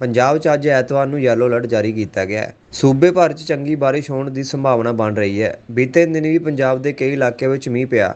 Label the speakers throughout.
Speaker 1: ਪੰਜਾਬ 'ਚ ਅੱਜ ਐਤਵਾਰ ਨੂੰ ਯੈਲੋ ਅਲਰਟ ਜਾਰੀ ਕੀਤਾ ਗਿਆ ਹੈ। ਸੂਬੇ ਭਰ 'ਚ ਚੰਗੀ ਬਾਰਿਸ਼ ਹੋਣ ਦੀ ਸੰਭਾਵਨਾ ਬਣ ਰਹੀ ਹੈ। ਬੀਤੇ ਦਿਨ ਵੀ ਪੰਜਾਬ ਦੇ ਕਈ ਇਲਾਕਿਆਂ ਵਿੱਚ ਮੀਂਹ ਪਿਆ।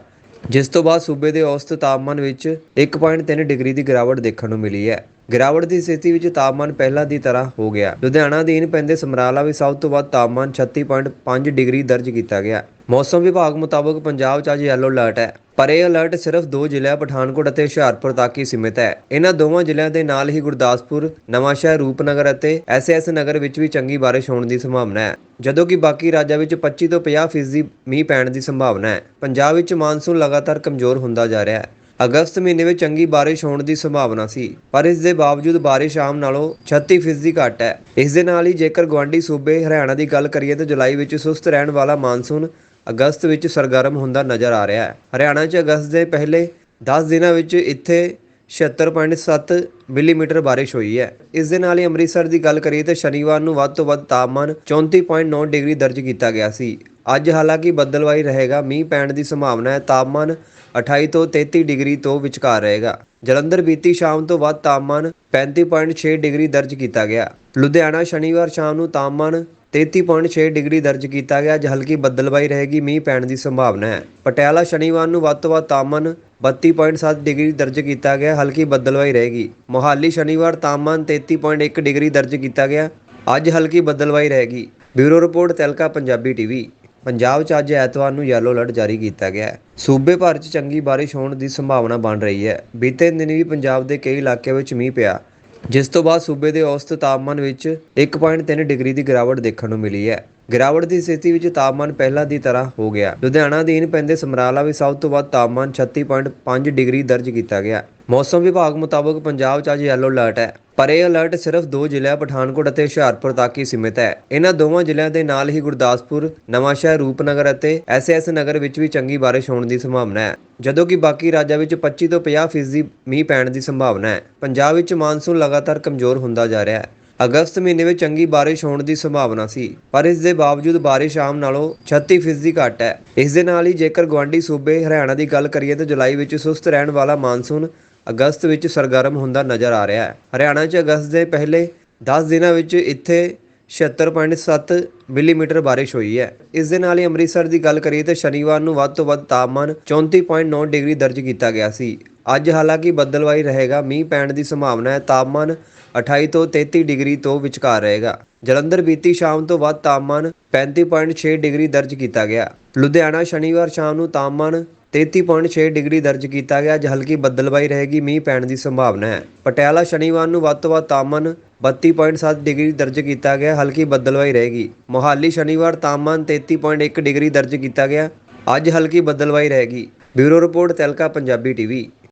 Speaker 1: ਜਿਸ ਤੋਂ ਬਾਅਦ ਸੂਬੇ ਦੇ ਔਸਤ ਤਾਪਮਾਨ ਵਿੱਚ 1.3 ਡਿਗਰੀ ਦੀ ਗਿਰਾਵਟ ਦੇਖਣ ਨੂੰ ਮਿਲੀ ਹੈ। ਗਿਰਾਵਟ ਦੀ ਸਥਿਤੀ ਵਿੱਚ ਤਾਪਮਾਨ ਪਹਿਲਾਂ ਦੀ ਤਰ੍ਹਾਂ ਹੋ ਗਿਆ। ਲੁਧਿਆਣਾ ਅਧੀਨ ਪੈਂਦੇ ਸਮਰਾਲਾ ਵਿੱਚ ਸਭ ਤੋਂ ਵੱਧ ਤਾਪਮਾਨ 36.5 ਡਿਗਰੀ ਦਰਜ ਕੀਤਾ ਗਿਆ। ਮੌਸਮ ਵਿਭਾਗ ਮੁਤਾਬਕ ਪੰਜਾਬ 'ਚ ਅੱਜ ਯੈਲੋ ਅਲਰਟ ਹੈ। ਪਰ ਇਹ ਅਲਰਟ ਸਿਰਫ ਦੋ ਜ਼ਿਲ੍ਹਿਆਂ, ਪਠਾਨਕੋਟ ਅਤੇ ਹੁਸ਼ਿਆਰਪੁਰ ਤੱਕ ਹੀ ਸੀਮਿਤ ਹੈ। ਇਹਨਾਂ ਦੋਵਾਂ ਜ਼ਿਲ੍ਹਿਆਂ ਦੇ ਨਾਲ ਹੀ ਗੁਰਦਾਸਪੁਰ, ਨਵਾਂਸ਼ਹਿਰ, ਰੂਪਨਗਰ ਅਤੇ ਐਸਐਸ ਨਗਰ ਵਿੱਚ ਵੀ ਚੰਗੀ ਬਾਰਿਸ਼ ਹੋਣ ਦੀ ਸੰਭਾਵਨਾ ਹੈ। ਜਦੋਂ ਕਿ ਬਾਕੀ ਰਾਜਾਂ ਵਿੱਚ 25 ਤੋਂ 50% ਫੀਸਦੀ ਮੀਂਹ ਪੈਣ ਦੀ ਸੰਭਾਵਨਾ ਹੈ। ਪੰਜਾਬ ਵਿੱਚ ਮਾਨਸੂਨ ਲਗਾਤਾਰ ਕਮਜ਼ੋਰ ਹੁੰਦਾ ਜਾ ਰਿਹਾ ਹੈ। ਅਗਸਤ ਮਹੀਨੇ ਵਿੱਚ ਚੰਗੀ ਬਾਰਿਸ਼ ਹੋਣ ਦੀ ਸੰਭਾਵਨਾ ਸੀ, ਪਰ ਇਸ ਦੇ ਬਾਵਜੂਦ ਬਾਰਿਸ਼ ਆਮ ਨਾਲੋਂ 36% ਫੀਸਦੀ ਘੱਟ ਹੈ। ਇਸ ਦੇ ਨਾਲ ਹੀ ਜੇਕਰ ਗਵਾਂਢੀ ਸੂਬੇ ਹਰਿਆਣਾ ਦੀ ਗੱਲ ਕਰੀਏ ਤਾਂ ਜੁਲਾਈ ਵਿੱਚ ਸੁਸਤ ਰਹਿਣ ਵਾਲਾ ਮਾਨਸੂਨ ਅਗਸਤ ਵਿੱਚ ਸਰਗਰਮ ਹੁੰਦਾ ਨਜ਼ਰ ਆ ਰਿਹਾ ਹੈ। ਹਰਿਆਣਾ 'ਚ ਅਗਸਤ ਦੇ ਪਹਿਲੇ 10 ਦਿਨਾਂ ਵਿੱਚ ਇੱਥੇ 76.7 ਮਿਲੀਮੀਟਰ ਬਾਰਿਸ਼ ਹੋਈ ਹੈ। ਇਸ ਦੇ ਨਾਲ ਹੀ ਅੰਮ੍ਰਿਤਸਰ ਦੀ ਗੱਲ ਕਰੀਏ ਤਾਂ ਸ਼ਨੀਵਾਰ ਨੂੰ ਵੱਧ ਤੋਂ ਵੱਧ ਤਾਪਮਾਨ 34.9 ਡਿਗਰੀ ਦਰਜ ਕੀਤਾ ਗਿਆ ਸੀ। ਅੱਜ ਹਾਲਾਂਕਿ ਬੱਦਲਵਾਈ ਰਹੇਗਾ, ਮੀਂਹ ਪੈਣ ਦੀ ਸੰਭਾਵਨਾ ਹੈ, ਤਾਪਮਾਨ 28 ਤੋਂ 33 ਡਿਗਰੀ ਤੋਂ ਵਿਚਕਾਰ ਰਹੇਗਾ। ਜਲੰਧਰ ਬੀਤੀ ਸ਼ਾਮ ਤੋਂ ਵੱਧ ਤਾਪਮਾਨ 35.6 ਡਿਗਰੀ ਦਰਜ ਕੀਤਾ ਗਿਆ। ਲੁਧਿਆਣਾ ਸ਼ਨੀਵਾਰ ਸ਼ਾਮ ਨੂੰ ਤਾਪਮਾਨ 33.6 ਡਿਗਰੀ ਦਰਜ ਕੀਤਾ ਗਿਆ, ਅੱਜ ਹਲਕੀ ਬੱਦਲਬਾਈ ਰਹੇਗੀ, ਮੀਂਹ ਪੈਣ ਦੀ ਸੰਭਾਵਨਾ ਹੈ। ਪਟਿਆਲਾ ਸ਼ਨੀਵਾਰ ਨੂੰ ਵੱਧ ਤੋਂ ਵੱਧ ਤਾਪਮਾਨ 32.7 ਡਿਗਰੀ ਦਰਜ ਕੀਤਾ ਗਿਆ, ਹਲਕੀ ਬੱਦਲਬਾਈ ਰਹੇਗੀ। ਮੋਹਾਲੀ ਸ਼ਨੀਵਾਰ ਤਾਪਮਾਨ 33.1 ਡਿਗਰੀ ਦਰਜ ਕੀਤਾ ਗਿਆ, ਅੱਜ ਹਲਕੀ ਬੱਦਲਬਾਈ ਰਹੇਗੀ। ਬਿਊਰੋ ਰਿਪੋਰਟ, ਤਲਕਾ, ਪੰਜਾਬੀ ਟੀਵੀ ਪੰਜਾਬ 'ਚ ਅੱਜ ਐਤਵਾਰ ਨੂੰ ਯੈਲੋ ਅਲਰਟ ਜਾਰੀ ਕੀਤਾ ਗਿਆ ਹੈ। ਸੂਬੇ ਭਰ 'ਚ ਚੰਗੀ ਬਾਰਿਸ਼ ਹੋਣ ਦੀ ਸੰਭਾਵਨਾ ਬਣ ਰਹੀ ਹੈ। ਬੀਤੇ ਦਿਨ ਵੀ ਪੰਜਾਬ ਦੇ ਕਈ ਇਲਾਕਿਆਂ ਵਿੱਚ ਮੀਂਹ ਪਿਆ। ਜਿਸ ਤੋਂ ਬਾਅਦ ਸੂਬੇ ਦੇ ਔਸਤ ਤਾਪਮਾਨ ਵਿੱਚ 1.3 ਡਿਗਰੀ ਦੀ ਗਿਰਾਵਟ ਦੇਖਣ ਨੂੰ ਮਿਲੀ ਹੈ। ਗਿਰਾਵਟ ਦੀ ਸਥਿਤੀ ਵਿੱਚ ਤਾਪਮਾਨ ਪਹਿਲਾਂ ਦੀ ਤਰ੍ਹਾਂ ਹੋ ਗਿਆ। ਲੁਧਿਆਣਾ ਅਧੀਨ ਪੈਂਦੇ ਸਮਰਾਲਾ ਵਿੱਚ ਸਭ ਤੋਂ ਵੱਧ ਤਾਪਮਾਨ 36.5 ਡਿਗਰੀ ਦਰਜ ਕੀਤਾ ਗਿਆ। ਮੌਸਮ ਵਿਭਾਗ ਮੁਤਾਬਕ ਪੰਜਾਬ 'ਚ ਅੱਜ ਯੈਲੋ ਅਲਰਟ ਹੈ। ਪਰ ਇਹ ਅਲਰਟ ਸਿਰਫ ਦੋ ਜ਼ਿਲ੍ਹਿਆਂ, ਪਠਾਨਕੋਟ ਅਤੇ ਹੁਸ਼ਿਆਰਪੁਰ ਤੱਕ ਹੀ ਸੀਮਿਤ ਹੈ। ਇਹਨਾਂ ਦੋਵਾਂ ਜ਼ਿਲ੍ਹਿਆਂ ਦੇ ਨਾਲ ਹੀ ਗੁਰਦਾਸਪੁਰ, ਨਵਾਂਸ਼ਹਿਰ, ਰੂਪਨਗਰ ਅਤੇ ਐਸਐਸ ਨਗਰ ਵਿੱਚ ਵੀ ਚੰਗੀ ਬਾਰਿਸ਼ ਹੋਣ ਦੀ ਸੰਭਾਵਨਾ ਹੈ। ਜਦੋਂ ਕਿ ਬਾਕੀ ਰਾਜਾਂ ਵਿੱਚ 25 ਤੋਂ 50% ਫੀਸਦੀ ਮੀਂਹ ਪੈਣ ਦੀ ਸੰਭਾਵਨਾ ਹੈ। ਪੰਜਾਬ ਵਿੱਚ ਮਾਨਸੂਨ ਲਗਾਤਾਰ ਕਮਜ਼ੋਰ ਹੁੰਦਾ ਜਾ ਰਿਹਾ ਹੈ। ਅਗਸਤ ਮਹੀਨੇ ਵਿੱਚ ਚੰਗੀ ਬਾਰਿਸ਼ ਹੋਣ ਦੀ ਸੰਭਾਵਨਾ ਸੀ, ਪਰ ਇਸ ਦੇ ਬਾਵਜੂਦ ਬਾਰਿਸ਼ ਆਮ ਨਾਲੋਂ 36% ਫੀਸਦੀ ਘੱਟ ਹੈ। ਇਸ ਦੇ ਨਾਲ ਹੀ ਜੇਕਰ ਗਵਾਂਢੀ ਸੂਬੇ ਹਰਿਆਣਾ ਦੀ ਗੱਲ ਕਰੀਏ ਤਾਂ ਜੁਲਾਈ ਵਿੱਚ ਸੁਸਤ ਰਹਿਣ ਵਾਲਾ ਮਾਨਸੂਨ ਅਗਸਤ ਵਿੱਚ ਸਰਗਰਮ ਹੁੰਦਾ ਨਜ਼ਰ ਆ ਰਿਹਾ ਹੈ। ਹਰਿਆਣਾ 'ਚ ਅਗਸਤ ਦੇ ਪਹਿਲੇ 10 ਦਿਨਾਂ ਵਿੱਚ ਇੱਥੇ 76.7 ਮਿਲੀਮੀਟਰ ਬਾਰਿਸ਼ ਹੋਈ ਹੈ। ਇਸ ਦੇ ਨਾਲ ਹੀ ਅੰਮ੍ਰਿਤਸਰ ਦੀ ਗੱਲ ਕਰੀਏ ਤਾਂ ਸ਼ਨੀਵਾਰ ਨੂੰ ਵੱਧ ਤੋਂ ਵੱਧ ਤਾਪਮਾਨ 34.9 ਡਿਗਰੀ ਦਰਜ ਕੀਤਾ ਗਿਆ ਸੀ। ਅੱਜ ਹਾਲਾਂਕਿ ਬੱਦਲਵਾਈ ਰਹੇਗਾ, ਮੀਂਹ ਪੈਣ ਦੀ ਸੰਭਾਵਨਾ ਹੈ, ਤਾਪਮਾਨ 28 ਤੋਂ 33 ਡਿਗਰੀ ਤੋਂ ਵਿਚਕਾਰ ਰਹੇਗਾ। ਜਲੰਧਰ ਬੀਤੀ ਸ਼ਾਮ ਤੋਂ ਵੱਧ ਤਾਪਮਾਨ 35.6 ਡਿਗਰੀ ਦਰਜ ਕੀਤਾ ਗਿਆ। ਲੁਧਿਆਣਾ ਸ਼ਨੀਵਾਰ ਸ਼ਾਮ ਨੂੰ ਤਾਪਮਾਨ 33.6 ਡਿਗਰੀ ਦਰਜ ਕੀਤਾ ਗਿਆ, ਅੱਜ ਹਲਕੀ ਬੱਦਲਬਾਈ ਰਹੇਗੀ, ਮੀਂਹ ਪੈਣ ਦੀ ਸੰਭਾਵਨਾ ਹੈ। ਪਟਿਆਲਾ ਸ਼ਨੀਵਾਰ ਨੂੰ ਵੱਧ ਤੋਂ ਵੱਧ ਤਾਪਮਾਨ 32.7 ਡਿਗਰੀ ਦਰਜ ਕੀਤਾ ਗਿਆ, ਹਲਕੀ ਬੱਦਲਬਾਈ ਰਹੇਗੀ। ਮੋਹਾਲੀ ਸ਼ਨੀਵਾਰ ਤਾਪਮਾਨ 33.1 ਡਿਗਰੀ ਦਰਜ ਕੀਤਾ ਗਿਆ, ਅੱਜ ਹਲਕੀ ਬੱਦਲਬਾਈ ਰਹੇਗੀ। ਬਿਊਰੋ ਰਿਪੋਰਟ, ਤਲਕਾ, ਪੰਜਾਬੀ ਟੀਵੀ।